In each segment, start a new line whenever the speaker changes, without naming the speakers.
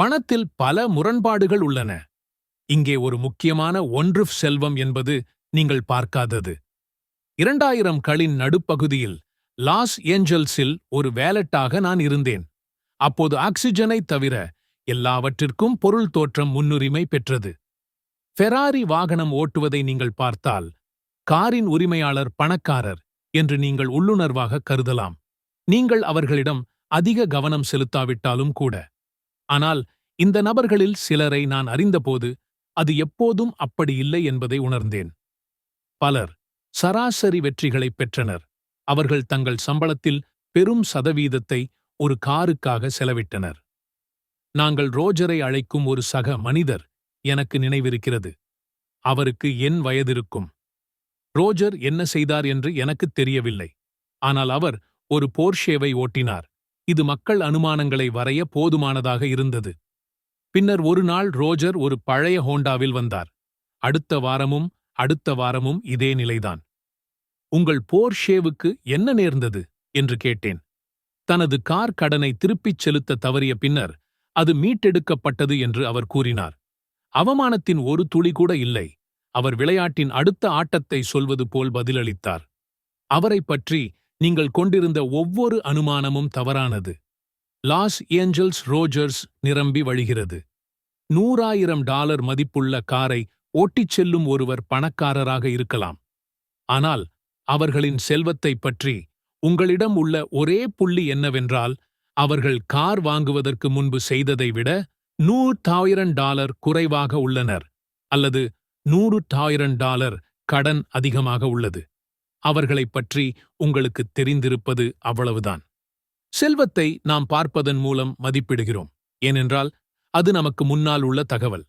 பணத்தில் பல முரண்பாடுகள் உள்ளன. இங்கே ஒரு முக்கியமான ஒன்று செல்வம் என்பது நீங்கள் பார்க்காதது. இரண்டாயிரம் களின் நடுப்பகுதியில் லாஸ் ஏஞ்சல்ஸில் ஒரு வேலட்டாக நான் இருந்தேன். அப்போது ஆக்சிஜனைத் தவிர எல்லாவற்றிற்கும் பொருள் தோற்றம் முன்னுரிமை பெற்றது. ஃபெராரி வாகனம் ஓட்டுவதை நீங்கள் பார்த்தால் காரின் உரிமையாளர் பணக்காரர் என்று நீங்கள் உள்ளுணர்வாக கருதலாம். நீங்கள் அவர்களிடம் அதிக கவனம் செலுத்தாவிட்டாலும் கூட ஆனால் இந்த நபர்களில் சிலரை நான் அறிந்தபோது அது எப்போதும் அப்படி இல்லை என்பதை உணர்ந்தேன். பலர் சராசரி வெற்றிகளைப் பெற்றனர். அவர்கள் தங்கள் சம்பளத்தில் பெரும் சதவீதத்தை ஒரு காருக்காக செலவிட்டனர். நாங்கள் ரோஜரை அழைக்கும் ஒரு சக மனிதர் எனக்கு நினைவிருக்கிறது. அவருக்கு என் வயதிருக்கும். ரோஜர் என்ன செய்தார் என்று எனக்குத் தெரியவில்லை. ஆனால் அவர் ஒரு போர்ஷேவை ஓட்டினார். இது மக்கள் அனுமானங்களை வரைய போதுமானதாக இருந்தது. பின்னர் ஒரு நாள் ரோஜர் ஒரு பழைய ஹோண்டாவில் வந்தார். அடுத்த வாரமும் அடுத்த வாரமும் இதே நிலைதான். உங்கள் போர்ஷேவுக்கு என்ன நேர்ந்தது? என்று கேட்டேன். தனது கார் கடனை திருப்பிச் செலுத்த தவறிய பின்னர் அது மீட்டெடுக்கப்பட்டது என்று அவர் கூறினார். அவமானத்தின் ஒரு துளி கூட இல்லை. அவர் விளையாட்டின் அடுத்த ஆட்டத்தை சொல்வது போல் பதிலளித்தார். அவரைப் பற்றி நீங்கள் கொண்டிருந்த ஒவ்வொரு அனுமானமும் தவறானது. லாஸ் ஏஞ்சல்ஸ் ரோஜர்ஸ் நிரம்பி வழிகிறது. நூறாயிரம் டாலர் மதிப்புள்ள காரை ஓட்டிச் செல்லும் ஒருவர் பணக்காரராக இருக்கலாம். ஆனால் அவர்களின் செல்வத்தைப் பற்றி உங்களிடம் உள்ள ஒரே புள்ளி என்னவென்றால் அவர்கள் கார் வாங்குவதற்கு முன்பு செய்ததை விட நூறாயிரம் டாலர் குறைவாக உள்ளனர் அல்லது நூறு டாயிரம் டாலர் கடன் அதிகமாக உள்ளது. அவர்களைப் பற்றி உங்களுக்கு தெரிந்திருப்பது அவ்வளவுதான். செல்வத்தை நாம் பார்ப்பதன் மூலம் மதிப்பிடுகிறோம் ஏனென்றால் அது நமக்கு முன்னால் உள்ள தகவல்.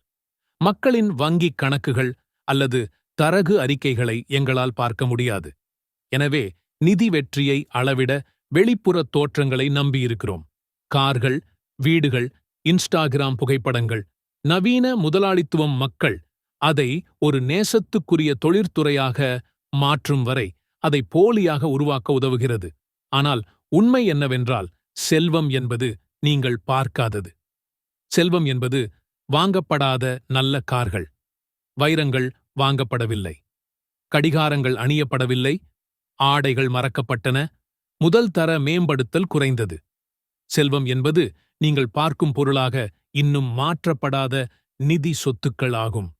மக்களின் வங்கிக் கணக்குகள் அல்லது தரகு அறிக்கைகளை எங்களால் பார்க்க முடியாது. எனவே நிதி வெற்றியை அளவிட வெளிப்புற தோற்றங்களை நம்பியிருக்கிறோம். கார்கள் வீடுகள் இன்ஸ்டாகிராம் புகைப்படங்கள் நவீன முதலாளித்துவம் மக்கள் அதை ஒரு நேசத்துக்குரிய தொழிற்துறையாக மாற்றும் வரை அதை போலியாக உருவாக்க உதவுகிறது. ஆனால் உண்மை என்னவென்றால் செல்வம் என்பது நீங்கள் பார்க்காதது. செல்வம் என்பது வாங்கப்படாத நல்ல கார்கள். வைரங்கள் வாங்கப்படவில்லை. கடிகாரங்கள் அணியப்படவில்லை. ஆடைகள் மறக்கப்பட்டன. முதல் தர மேம்படுத்தல் குறைந்தது. செல்வம் என்பது நீங்கள் பார்க்கும் பொருளாக இன்னும் மாற்றப்படாத நிதி சொத்துக்கள் ஆகும்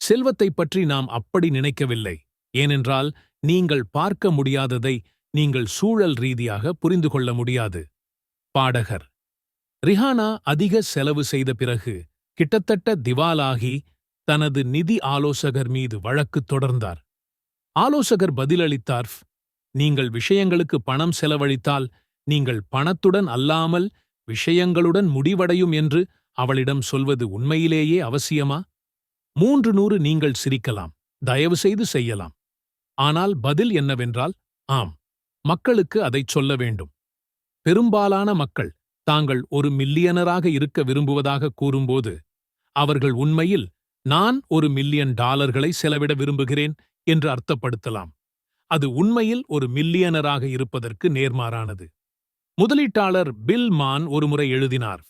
செல்வத்தைப் பற்றி நாம் அப்படி நினைக்கவில்லை. ஏனென்றால் நீங்கள் பார்க்க முடியாததை நீங்கள் சூழல் ரீதியாக புரிந்து கொள்ள முடியாது. பாடகர். ரிஹானா அதிக செலவு செய்த பிறகு கிட்டத்தட்ட திவாலாகி தனது நிதி ஆலோசகர் மீது வழக்கு தொடர்ந்தார். ஆலோசகர் பதிலளித்தார் நீங்கள் விஷயங்களுக்கு பணம் செலவழித்தால் நீங்கள் பணத்துடன் அல்லாமல் விஷயங்களுடன் முடிவடையும் என்று அவளிடம் சொல்வது உண்மையிலேயே அவசியமா? மூன்று நூறு நீங்கள் சிரிக்கலாம் தயவுசெய்து செய்யலாம். ஆனால் பதில் என்னவென்றால் ஆம் மக்களுக்கு அதைச் சொல்ல வேண்டும். பெரும்பாலான மக்கள் தாங்கள் ஒரு மில்லியனராக இருக்க விரும்புவதாக கூறும்போது அவர்கள் உண்மையில் நான் ஒரு மில்லியன் டாலர்களை செலவிட விரும்புகிறேன் என்று அர்த்தப்படுத்தலாம். அது உண்மையில் ஒரு மில்லியனராக இருப்பதற்கு நேர்மாறானது. முதலீட்டாளர் பில் மான் ஒருமுறை எழுதினார்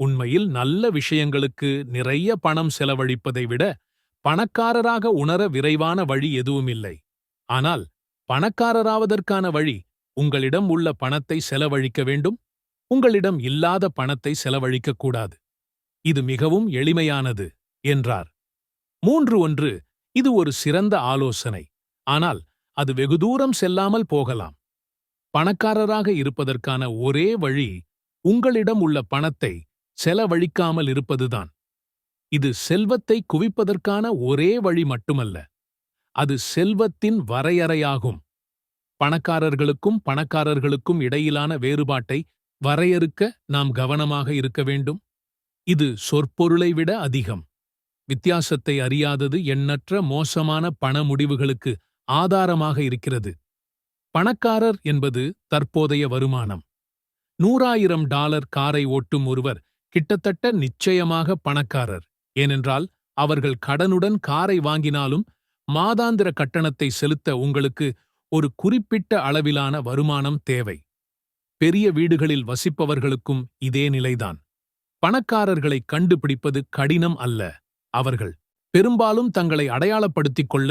உண்மையில் நல்ல விஷயங்களுக்கு நிறைய பணம் செலவழிப்பதை விட பணக்காரராக உணர விரைவான வழி எதுவுமில்லை. ஆனால் பணக்காரராவதற்கான வழி உங்களிடம் உள்ள பணத்தை செலவழிக்க வேண்டும் உங்களிடம் இல்லாத பணத்தை செலவழிக்கக்கூடாது இது மிகவும் எளிமையானது என்றார். மூன்று ஒன்று இது ஒரு சிறந்த ஆலோசனை ஆனால் அது வெகு தூரம் செல்லாமல் போகலாம். பணக்காரராக இருப்பதற்கான ஒரே வழி உங்களிடம் உள்ள பணத்தை செலவழிக்காமல் இருப்பதுதான். இது செல்வத்தை குவிப்பதற்கான ஒரே வழி மட்டுமல்ல. அது செல்வத்தின் வரையறையாகும். பணக்காரர்களுக்கும் பணக்காரர்களுக்கும் இடையிலான வேறுபாட்டை வரையறுக்க நாம் கவனமாக இருக்க வேண்டும். இது சொற்பொருளை விட அதிகம். வித்தியாசத்தை அறியாதது எண்ணற்ற மோசமான பண முடிவுகளுக்கு ஆதாரமாக இருக்கிறது. பணக்காரர் என்பது தற்போதைய வருமானம். நூறாயிரம் டாலர் காரை ஓட்டும் ஒருவர் கிட்டத்தட்ட நிச்சயமாக பணக்காரர். ஏனென்றால் அவர்கள் கடனுடன் காரை வாங்கினாலும் மாதாந்திர கட்டணத்தை செலுத்த உங்களுக்கு ஒரு குறிப்பிட்ட அளவிலான வருமானம் தேவை. பெரிய வீடுகளில் வசிப்பவர்களுக்கும் இதே நிலைதான். பணக்காரர்களை கண்டுபிடிப்பது கடினம் அல்ல. அவர்கள் பெரும்பாலும் தங்களை அடையாளப்படுத்திக் கொள்ள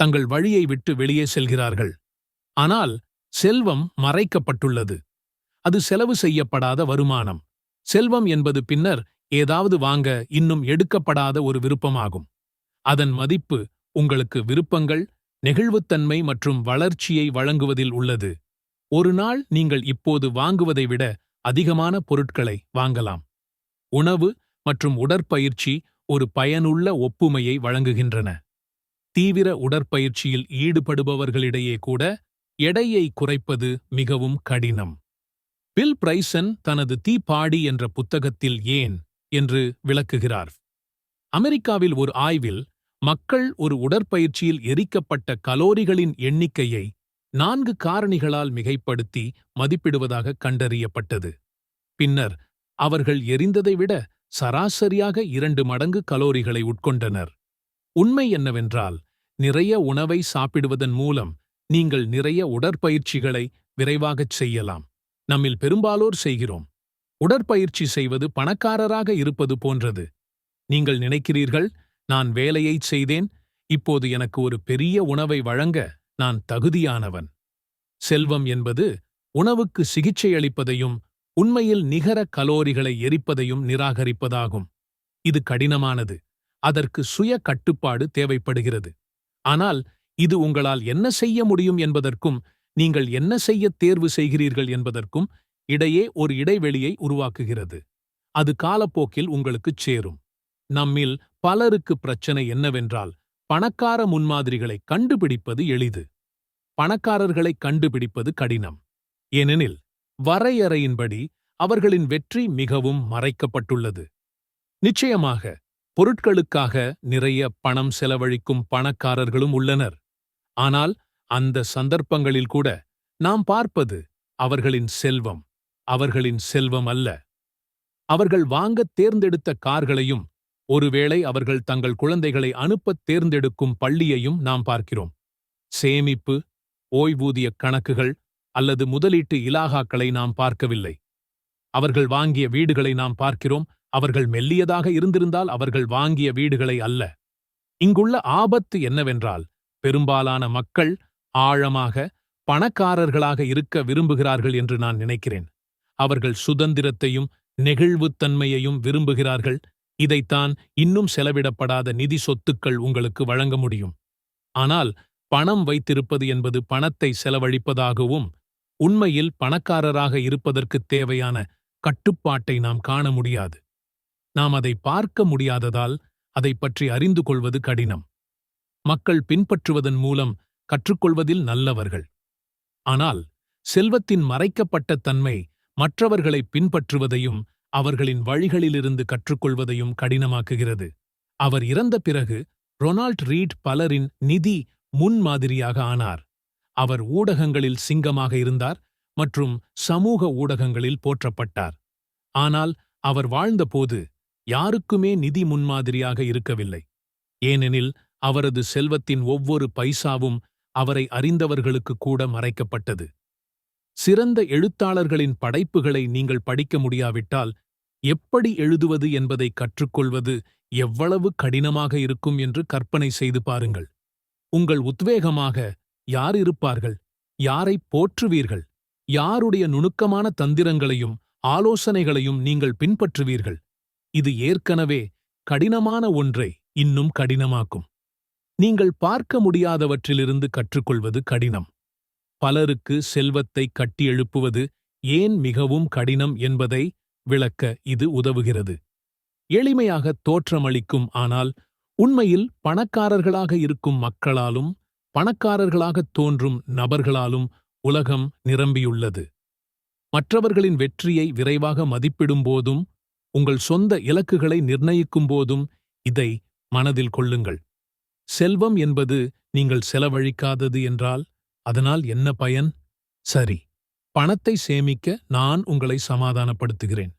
தங்கள் வழியை விட்டு வெளியே செல்கிறார்கள். ஆனால் செல்வம் மறைக்கப்பட்டுள்ளது. அது செலவு செய்யப்படாத வருமானம். செல்வம் என்பது பின்னர் ஏதாவது வாங்க இன்னும் எடுக்கப்படாத ஒரு விருப்பமாகும். அதன் மதிப்பு உங்களுக்கு விருப்பங்கள் நெகிழ்வுத்தன்மை மற்றும் வளர்ச்சியை வழங்குவதில் உள்ளது. ஒரு நாள் நீங்கள் இப்போது வாங்குவதை விட அதிகமான பொருட்களை வாங்கலாம். உணவு மற்றும் உடற்பயிற்சி ஒரு பயனுள்ள ஒப்புமையை வழங்குகின்றன. தீவிர உடற்பயிற்சியில் ஈடுபடுபவர்களிடையே கூட எடையை குறைப்பது மிகவும் கடினம். பில் பிரைசன் தனது தீப்பாடி என்ற புத்தகத்தில் ஏன் என்று விளக்குகிறார். அமெரிக்காவில் ஒரு ஆய்வில் மக்கள் ஒரு உடற்பயிற்சியில் எரிக்கப்பட்ட கலோரிகளின் எண்ணிக்கையை நான்கு காரணிகளால் மிகைப்படுத்தி மதிப்பிடுவதாக கண்டறியப்பட்டது. பின்னர் அவர்கள் எரிந்ததை விட சராசரியாக இரண்டு மடங்கு கலோரிகளை உட்கொண்டனர். உண்மை என்னவென்றால் நிறைய உணவை சாப்பிடுவதன் மூலம் நீங்கள் நிறைய உடற்பயிற்சிகளை விரைவாகச் செய்யலாம். நம்மில் பெரும்பாலோர் செய்கிறோம். உடற்பயிற்சி செய்வது பணக்காரராக இருப்பது போன்றது. நீங்கள் நினைக்கிறீர்கள் நான் வேலையைச் செய்தேன். இப்போது எனக்கு ஒரு பெரிய உணவை வழங்க நான் தகுதியானவன். செல்வம் என்பது உணவுக்கு சிகிச்சை அளிப்பதையும் உண்மையில் நிகர கலோரிகளை எரிப்பதையும் நிராகரிப்பதாகும். இது கடினமானது. அதற்கு சுய கட்டுப்பாடு தேவைப்படுகிறது. ஆனால் இது உங்களால் என்ன செய்ய முடியும் என்பதற்கும் நீங்கள் என்ன செய்ய தேர்வு செய்கிறீர்கள் என்பதற்கும் இடையே ஒரு இடைவெளியை உருவாக்குகிறது. அது காலப்போக்கில் உங்களுக்குச் சேரும். நம்மில் பலருக்கு பிரச்சனை என்னவென்றால் பணக்கார முன்மாதிரிகளை கண்டுபிடிப்பது எளிது. பணக்காரர்களை கண்டுபிடிப்பது கடினம். ஏனெனில் வரையறையின்படி அவர்களின் வெற்றி மிகவும் மறைக்கப்பட்டுள்ளது. நிச்சயமாக பொருட்களுக்காக நிறைய பணம் செலவழிக்கும் பணக்காரர்களும் உள்ளனர். ஆனால் அந்த சந்தர்ப்பங்களில் கூட நாம் பார்ப்பது அவர்களின் செல்வம் அவர்களின் செல்வம் அல்ல. அவர்கள் வாங்கத் தேர்ந்தெடுத்த கார்களையும் ஒருவேளை அவர்கள் தங்கள் குழந்தைகளை அனுப்பத் தேர்ந்தெடுக்கும் பள்ளியையும் நாம் பார்க்கிறோம். சேமிப்பு ஓய்வூதிய கணக்குகள் அல்லது முதலீட்டு இலாகாக்களை நாம் பார்க்கவில்லை. அவர்கள் வாங்கிய வீடுகளை நாம் பார்க்கிறோம். அவர்கள் மெல்லியதாக இருந்திருந்தால் அவர்கள் வாங்கிய வீடுகளை அல்ல. இங்குள்ள ஆபத்து என்னவென்றால் பெரும்பாலான மக்கள் ஆழமாக பணக்காரர்களாக இருக்க விரும்புகிறார்கள் என்று நான் நினைக்கிறேன். அவர்கள் சுதந்திரத்தையும் நெகிழ்வுத்தன்மையையும் விரும்புகிறார்கள். இதைத்தான் இன்னும் செலவிடப்படாத நிதி சொத்துக்கள் உங்களுக்கு வழங்க முடியும். ஆனால் பணம் வைத்திருப்பது என்பது பணத்தை செலவழிப்பதாகவும் உண்மையில் பணக்காரராக இருப்பதற்குத் தேவையான கட்டுப்பாட்டை நாம் காண முடியாது. நாம் அதை பார்க்க முடியாததால் அதை பற்றி அறிந்து கொள்வது கடினம். மக்கள் பின்பற்றுவதன் மூலம் கற்றுக்கொள்வதில் நல்லவர்கள். ஆனால் செல்வத்தின் மறைக்கப்பட்ட தன்மை மற்றவர்களை பின்பற்றுவதையும் அவர்களின் வழிகளிலிருந்து கற்றுக்கொள்வதையும் கடினமாக்குகிறது. அவர் இறந்த பிறகு ரொனால்ட் ரீட் பலரின் நிதி முன்மாதிரியாக ஆனார். அவர் ஊடகங்களில் சிங்கமாக இருந்தார் மற்றும் சமூக ஊடகங்களில் போற்றப்பட்டார். ஆனால் அவர் வாழ்ந்தபோது யாருக்குமே நிதி முன்மாதிரியாக இருக்கவில்லை. ஏனெனில் அவரது செல்வத்தின் ஒவ்வொரு பைசாவும் அவரை அறிந்தவர்களுக்கு கூட மறைக்கப்பட்டது. சிறந்த எழுத்தாளர்களின் படைப்புகளை நீங்கள் படிக்க முடியாவிட்டால் எப்படி எழுதுவது என்பதை கற்றுக்கொள்வது எவ்வளவு கடினமாக இருக்கும் என்று கற்பனை செய்து பாருங்கள். உங்கள் உத்வேகமாக யார் இருப்பார்கள்? யாரை போற்றுவீர்கள்? யாருடைய நுணுக்கமான தந்திரங்களையும் ஆலோசனைகளையும் நீங்கள் பின்பற்றுவீர்கள்? இது ஏற்கனவே கடினமான ஒன்றை இன்னும் கடினமாக்கும். நீங்கள் பார்க்க முடியாதவற்றிலிருந்து கற்றுக்கொள்வது கடினம். பலருக்கு செல்வத்தை கட்டியெழுப்புவது ஏன் மிகவும் கடினம் என்பதை விளக்க இது உதவுகிறது. எளிமையாக தோற்றமளிக்கும் ஆனால் உண்மையில் பணக்காரர்களாக இருக்கும் மக்களாலும் பணக்காரர்களாகத் தோன்றும் நபர்களாலும் உலகம் நிரம்பியுள்ளது. மற்றவர்களின் வெற்றியை விரைவாக மதிப்பிடும் போதும் உங்கள் சொந்த இலக்குகளை நிர்ணயிக்கும் போதும் இதை மனதில் கொள்ளுங்கள். செல்வம் என்பது நீங்கள் செலவழிக்காதது என்றால் அதனால் என்ன பயன்? சரி பணத்தை சேமிக்க நான் உங்களை சமாதானப்படுத்துகிறேன்.